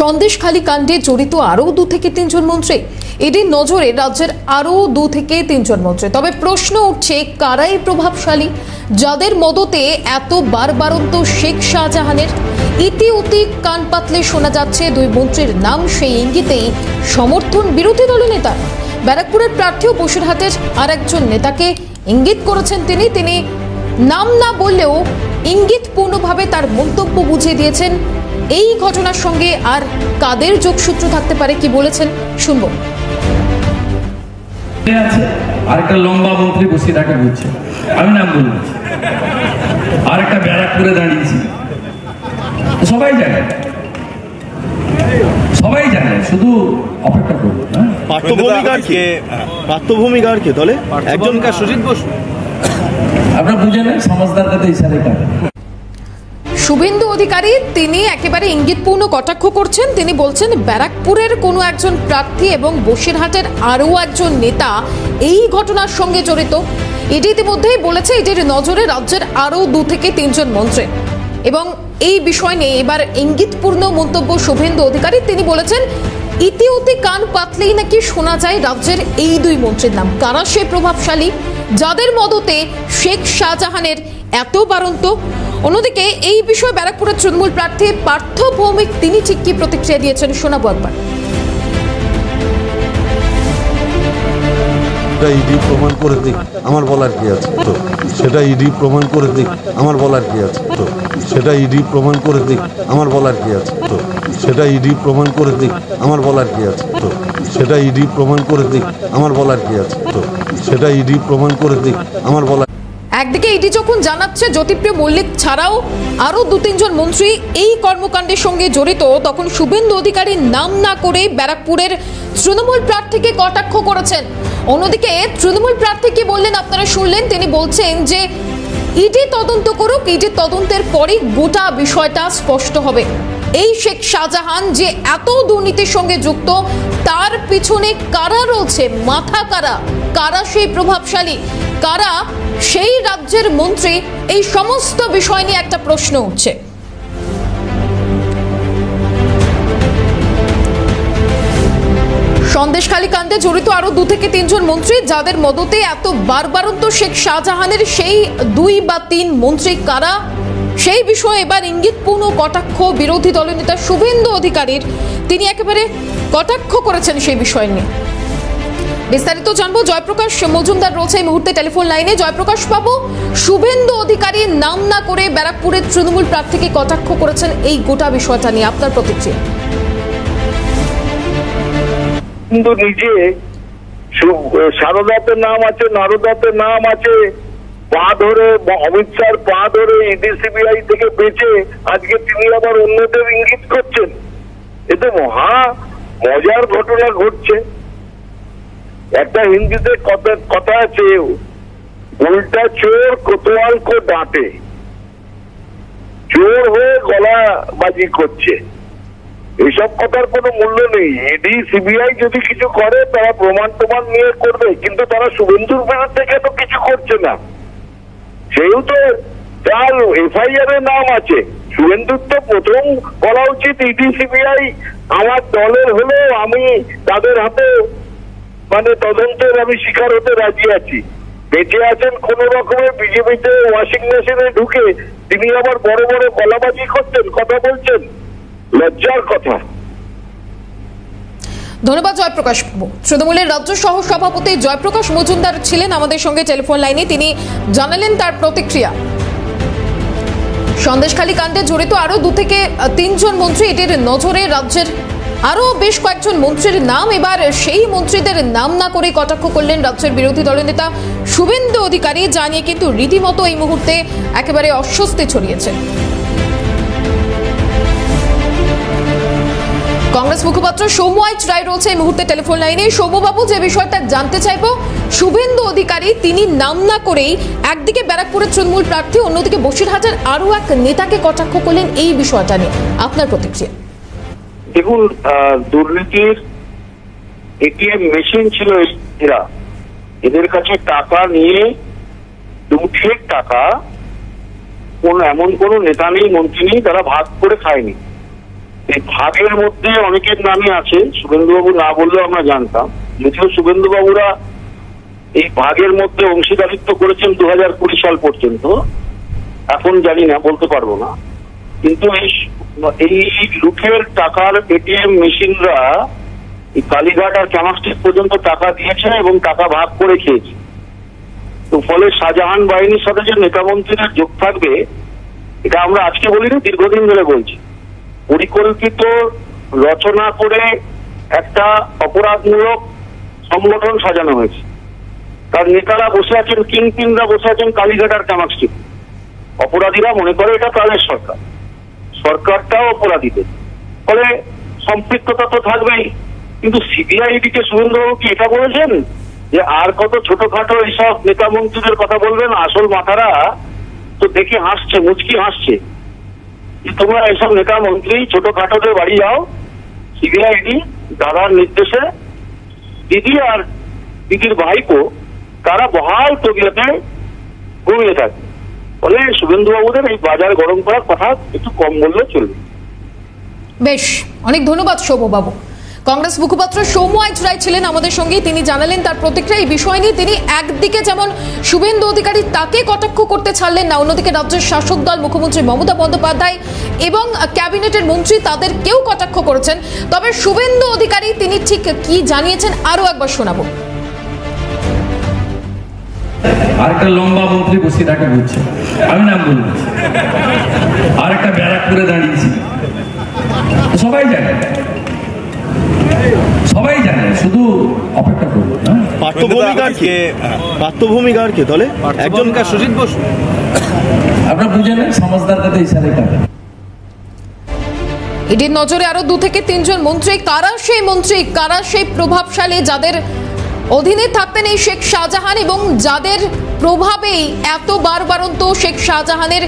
সন্দেশখালী কাণ্ডে জড়িত আরও দু থেকে তিনজন মন্ত্রী। এদিন নজরে রাজ্যের আরও দু থেকে তিনজন মন্ত্রী। তবে প্রশ্ন উঠছে কারাই প্রভাবশালী? যাদের মদতে এত বারবারন্ত শেখ শাহজাহানের ইতি উতি কান পাতলে শোনা যাচ্ছে, দুই মন্ত্রীর নাম সেই ইঙ্গিতেই সমর্থন বিরোধী দলনেতা ব্যারাকপুরের প্রার্থী ও বসিরহাটের আর একজন নেতাকে ইঙ্গিত করেছেন তিনি। তিনি নাম না বললেও ইঙ্গিতপূর্ণভাবে তার মন্তব্য বুঝিয়ে দিয়েছেন এই ঘটনার সঙ্গে আর কাদের যোগসূত্র থাকতে পারে কি বলেছেন শুনব। আছে আরেকটা লম্বা মন্ত্রী বসিয়ে রাখা আমি নাম বলব। আরেকটা ব্যারাকপুরে দাঁড়িয়েছি। সবাই জানে। সবাই জানে শুধু অপেক্ষা করব হ্যাঁ? পার্থভূমিকার কে? পার্থভূমিকার কে? দলে একজন সুজিত বসু আপনারা বুঝে নেন সমাজদার কাছে ইশারে কাটে শুভেন্দু অধিকারী, তিনি একেবারে ইঙ্গিতপূর্ণ কটাক্ষ করছেন। তিনি বলছেন, ব্যারাকপুরের কোনো একজন প্রার্থী এবং বসিরহাটের আরও একজন নেতা এই ঘটনার সঙ্গে জড়িত। এটি ইতিমধ্যেই বলেছে, এটির নজরে রাজ্যের আরও দু থেকে তিনজন মন্ত্রী। এবং এই বিষয় নিয়ে এবার ইঙ্গিতপূর্ণ মন্তব্য শুভেন্দু অধিকারী। তিনি বলেছেন, ইতিউতি কান পাতলেই নাকি শোনা যায় রাজ্যের এই দুই মন্ত্রীর নাম। কারা সে প্রভাবশালী? যাদের মদতে শেখ শাহজাহানের এত বারন্ত। অন্যদিকে এই বিষয়ে ব্যারাকপুরের তৃণমূল প্রার্থী পার্থ ভৌমিক তিনি ঠিক কি প্রতিক্রিয়া দিয়েছেন শোনাবো একবার। ইডি প্রমাণ করে দিক, আমার বলার কি আছে? তো সেটা ইডি প্রমাণ করে দিক, আমার বলার কি আছে? তো সেটা ইডি প্রমাণ করে দিক, আমার বলার কি আছে? তো সেটা ইডি প্রমাণ করে দিক, আমার বলার কি আছে? তো সেটা ইডি প্রমাণ করে দিক, আমার বলার কি আছে? তো সেটা ইডি প্রমাণ করে দিক, আমার বলার একদিকে ইডি যখন জানাচ্ছে, জ্যোতিপ্রিয় মল্লিক ছাড়াও আরও দু তিনজন মন্ত্রী এই কর্মকাণ্ডের সঙ্গে জড়িত, তখন শুভেন্দু অধিকারীর নাম না করে ব্যারাকপুরের তৃণমূল প্রার্থীকে কটাক্ষ করেছেন। অন্যদিকে তৃণমূল প্রার্থী কি বললেন আপনারা শুনলেন, তিনি বলছেন যে ইডি তদন্ত করুক, ইডি তদন্তের পরই গোটা বিষয়টা স্পষ্ট হবে। এই শেখ শাহজাহান যে এত দুর্নীতির সঙ্গে যুক্ত, তার পিছনে কারা রয়েছে? মাথা কারা? কারা সেই প্রভাবশালী? কারা সেই রাজ্যের মন্ত্রী এই সমস্ত বিষয় নিয়ে একটা প্রশ্ন উঠছে। সন্দেশখালী কাণ্ডে জড়িত আরও দু থেকে তিনজন মন্ত্রী, যাদের মদতে এত বারবারন্ত শেখ শাহজাহানের সেই দুই বা তিন মন্ত্রী কারা? সেই বিষয়ে এবার ইঙ্গিতপূর্ণ কটাক্ষ বিরোধী দলনেতা শুভেন্দু অধিকারীর। তিনি একেবারে কটাক্ষ করেছেন সেই বিষয় নিয়ে। বিস্তারিত জানব। জয়প্রকাশ মজুমদার রয়েছে এই মুহূর্তে টেলিফোন লাইনে। জয়প্রকাশ বাবু, শুভেন্দু অধিকারী নাম না করে ব্যারাকপুরের তৃণমূল প্রার্থীকে কটাক্ষ করেছেন এই গোটা বিষয়টা নিয়ে। আপনার প্রতিক্রিয়া? কিন্তু নিজে সারদাতে নাম আছে, নারদাতে নাম আছে, পা ধরে অমিত শাহর পা ধরে ইডি সিবিআই থেকে বেঁচে আজকে তিনি আবার অন্যদের ইঙ্গিত করছেন। এতে মহা মজার ঘটনা ঘটছে। একটা হিন্দিতে কথা কথা আছে, উল্টা চোর কোতোয়াল কো ডাঁটে। চোর হয়ে গলা বাজি করছে। এইসব কথার কোনো মূল্য নেই। এডি সিবিআই যদি কিছু করে, তারা প্রমাণ প্রমাণ নিয়ে করবে, কিন্তু তারা শুভেন্দুর বিরুদ্ধে কেন কিছু করছে না। সেহেতু তার এফআইআর এর নাম আছে। শুভেন্দুর তো প্রথম বলা উচিত ইডি সিবিআই আমার দলের হলেও আমি তাদের হাতে মানে তদন্তের আমি শিকার হতে রাজি আছি। বেঁচে আছেন কোন রকমে বিজেপিতে ওয়াশিং মেশিনে ঢুকে তিনি আবার বড় বড় গলাবাজি করছেন, কথা বলছেন। লজ্জার কথা। ধন্যবাদ জয়প্রকাশ। তৃণমূলের রাজ্য সহ সভাপতি জয়প্রকাশ মজুমদার ছিলেন আমাদের সঙ্গে টেলিফোন লাইনে। তিনি জানালেন তার প্রতিক্রিয়া। সন্দেশখালী কাণ্ডে জড়িত আরও দু থেকে তিনজন মন্ত্রী এটির নজরে রাজ্যের আরও বেশ কয়েকজন মন্ত্রীর নাম। এবার সেই মন্ত্রীদের নাম না করে কটাক্ষ করলেন রাজ্যের বিরোধী দলনেতা শুভেন্দু অধিকারী, জানিয়ে কিন্তু রীতিমতো এই মুহূর্তে একেবারে অস্বস্তি ছড়িয়েছে। কংগ্রেস মুখপাত্র সৌম্য আইচ রায় রয়েছে এই মুহূর্তে টেলিফোন লাইনে। সৌম্যবাবু যে বিষয়টা জানতে চাইব, শুভেন্দু অধিকারী, তিনি নাম না করেই একদিকে ব্যারাকপুরের তৃণমূল প্রার্থী, অন্যদিকে বসিরহাটের আরও এক নেতাকে কটাক্ষ করলেন এই বিষয়টা নিয়ে। আপনার প্রতিক্রিয়া? দেখুন দুর্নীতির এটিএম মেশিন ছিল এরা। এদের কাছে টাকা নিয়ে দুঠেক টাকা, কোন এমন কোন নেতা নেই, মন্ত্রী নেই, তারা ভাগ করে খায়নি। এই ভাগের মধ্যে অনেকের নামই আছে শুভেন্দুবাবু না বললেও আমরা জানতাম। যদিও শুভেন্দুবাবুরা এই ভাগের মধ্যে অংশীদারিত্ব করেছেন দু হাজার কুড়ি সাল পর্যন্ত, এখন জানি না, বলতে পারব না। কিন্তু এই এই লুকের টাকার এটিএম মেশিনরা কালীঘাট আর ক্যামাস্টিক পর্যন্ত টাকা দিয়েছে এবং টাকা ভাগ করে খেয়েছে। তো ফলে শাহজাহান বাহিনীর সাথে যে নেতা মন্ত্রীদের যোগ থাকবে, এটা আমরা আজকে বলিনি, দীর্ঘদিন ধরে বলছি। পরিকল্পিত রচনা করে একটা অপরাধমূলক সংগঠন সাজানো হয়েছে। তার নেতারা বসে আছেন, কিংপিনরা বসে আছেন কালীঘাট আর কামাক্সটিপ অপরাধীরা মনে করে এটা তাদের সরকার। সরকারটাও অপরাধীদের ফলে সম্পৃক্ততা তো থাকবেই। কিন্তু সিবিআই সিবিআইডিকে সুরেন্দ্রবাবু কি এটা বলেছেন? যে আর কত ছোটখাটো এইসব নেতা মন্ত্রীদের কথা বলবেন আসল মাথারা, তো দেখে হাসছে, মুচকি হাসছে। যে তোমরা এইসব নেতা মন্ত্রী, ছোটখাটোদের বাড়ি যাও সিবিআইডি দাদার নির্দেশে দিদি আর দিদির ভাইপো, তারা বহাল তবিয়তে ঘুমিয়ে থাকে। ফলে শুভেন্দুবাবুদের এই বাজার গরম করার কথা একটু কম বললেও চলবে। বেশ, অনেক ধন্যবাদ সৌম্যবাবু কংগ্রেস মুখপাত্র সৌম্য আইচ রায় ছিলেন আমাদের সঙ্গে, তিনি জানালেন তার প্রতিক্রিয়া এই বিষয় নিয়ে। তিনি একদিকে যেমন শুভেন্দু অধিকারী তাকে কটাক্ষ করতে ছাড়লেন না, অন্যদিকে রাজ্যের শাসক দল মুখ্যমন্ত্রী মমতা বন্দ্যোপাধ্যায় এবং ক্যাবিনেটের মন্ত্রী তাদের কেউ কটাক্ষ করেছেন। তবে শুভেন্দু অধিকারী, তিনি ঠিক কি জানিয়েছেন, আরও একবার শোনাবো। আরেকটা লম্বা মন্ত্রী বসে তাকে বুঝছে আমি নাম বলব। না। আরেকটা ব্যারাকপুরে দাঁড়িয়েছি। সবাই জানে। সবাই জানে শুধু অপেক্ষা করব না পার্থভূমিকার কে? পার্থভূমিকার কে? দলে একজন সুজিত বসু। আপনারা বুঝে নেন সমাজদার কাছে ইশারে কাটে ইডির নজরে আরও দু থেকে তিনজন মন্ত্রী। কারা সেই মন্ত্রী? কারা সেই প্রভাবশালী যাদের অধীনে থাকতেন এই শেখ শাহজাহান এবং যাদের প্রভাবেই এত বারবারন্ত শেখ শাহজাহানের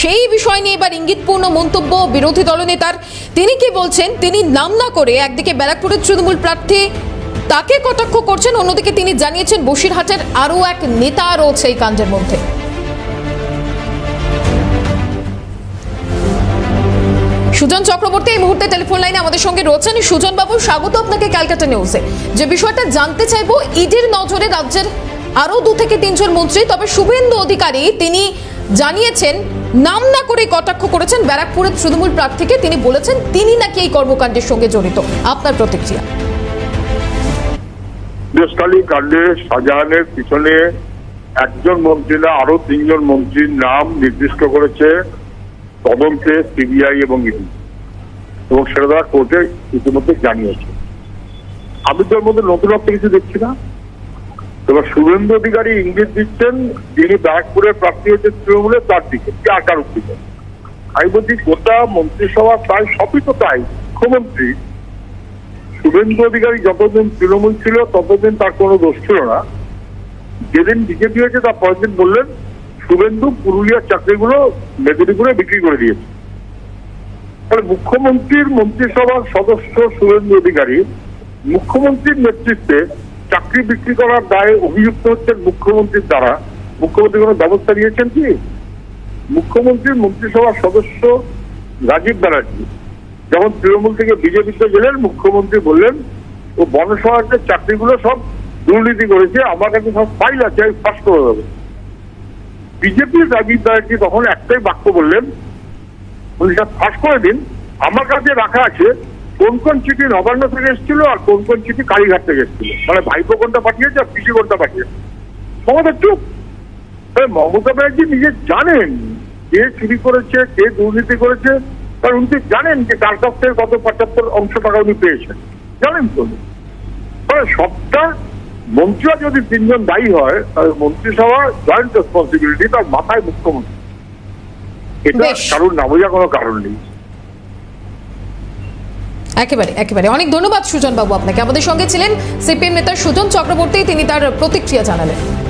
সেই বিষয় নিয়ে এবার ইঙ্গিতপূর্ণ মন্তব্য বিরোধী দলনেতার তিনি কি বলছেন? তিনি নাম না করে একদিকে ব্যারাকপুরের তৃণমূল প্রার্থী তাকে কটাক্ষ করছেন, অন্যদিকে তিনি জানিয়েছেন বসিরহাটের আরও এক নেতা রয়েছে এই কাণ্ডের মধ্যে। সুজন চক্রবর্তী, এই মুহূর্তে টেলিফোন লাইনে আমাদের সঙ্গে রয়েছেন সুজন বাবু স্বাগত আপনাকে ক্যালকাটা নিউজে যে বিষয়টা জানতে চাইব, ইডির নজরে রাজ্যের আরও দু থেকে তিনজন মন্ত্রী, তবে শুভেন্দু অধিকারী তিনি জানিয়েছেন, নাম না করে কটাক্ষ করেছেন ব্যারাকপুরের তৃণমূল প্রার্থীকে। তিনি বলেছেন, তিনি নাকি এই কর্মকাণ্ডের সঙ্গে জড়িত। আপনার প্রতিক্রিয়া? সন্দেশখালী কাণ্ডে শাহজাহানের পিছনে একজন মন্ত্রী না আরও তিনজন মন্ত্রীর নাম নির্দিষ্ট করেছে। তদন্তে সিবিআই এবং ইডি। এবং সেটা তারা কোর্টে ইতিমধ্যে জানিয়েছে। আমি তো মধ্যে নতুনত্ব কিছু দেখছি না। এবার শুভেন্দু অধিকারী ইঙ্গিত দিচ্ছেন, যিনি ব্যারাকপুরের প্রার্থী হচ্ছে তৃণমূলের তার দিকে। আকার দিকে আমি বলছি, গোটা মন্ত্রিসভা প্রায় সবই তো তাই। মুখ্যমন্ত্রী, শুভেন্দু অধিকারী যতদিন তৃণমূল ছিল, ততদিন তার কোনো দোষ ছিল না। যেদিন বিজেপি হয়েছে, তার পরের দিন বললেন শুভেন্দু পুরুলিয়ার চাকরিগুলো মেদিনীপুরে বিক্রি করে দিয়েছে। ফলে মুখ্যমন্ত্রীর মন্ত্রিসভার সদস্য শুভেন্দু অধিকারী মুখ্যমন্ত্রীর নেতৃত্বে চাকরি বিক্রি করার দায়ে অভিযুক্ত হচ্ছেন মুখ্যমন্ত্রীর দ্বারা। মুখ্যমন্ত্রী কোনো ব্যবস্থা নিয়েছেন কি? মুখ্যমন্ত্রীর মন্ত্রিসভার সদস্য রাজীব ব্যানার্জি। যখন তৃণমূল থেকে বিজেপিতে গেলেন, মুখ্যমন্ত্রী বললেন, ও বনসভার চাকরিগুলো সব দুর্নীতি করেছে, আমার কাছে সব ফাইল আছে, আমি ফাঁস করে দেবো। বিজেপির রাজীব ব্যানার্জি তখন একটাই বাক্য বললেন সব ফাঁস করে দিন। আমার কাছে রাখা আছে, কোন কোন চিঠি নবান্ন থেকে এসেছিল আর কোন কোন চিঠি কালীঘাট থেকে এসেছিল। মানে ভাইপো কোনটা পাঠিয়েছে আর পিসি কোনটা পাঠিয়েছে। মমতা চুপ। মমতা ব্যানার্জি নিজে জানেন কে চুরি করেছে, কে দুর্নীতি করেছে, কারণ উনি জানেন যে কার কাছ থেকে কত পঁচাত্তর অংশ টাকা উনি পেয়েছেন। জানেন তো সবটা মন্ত্রীরা যদি তিনজন দায়ী হয় তাহলে মন্ত্রিসভা জয়েন্ট রেসপন্সিবিলিটি তার মাথায় মুখ্যমন্ত্রী। এটা। কারণ না বোঝা কোনো কারণ নেই। একেবারে একেবারে। অনেক ধন্যবাদ সুজন বাবু আপনাকে। আমাদের সঙ্গে ছিলেন সিপিএম নেতা সুজন চক্রবর্তী তিনি তার প্রতিক্রিয়া জানালেন।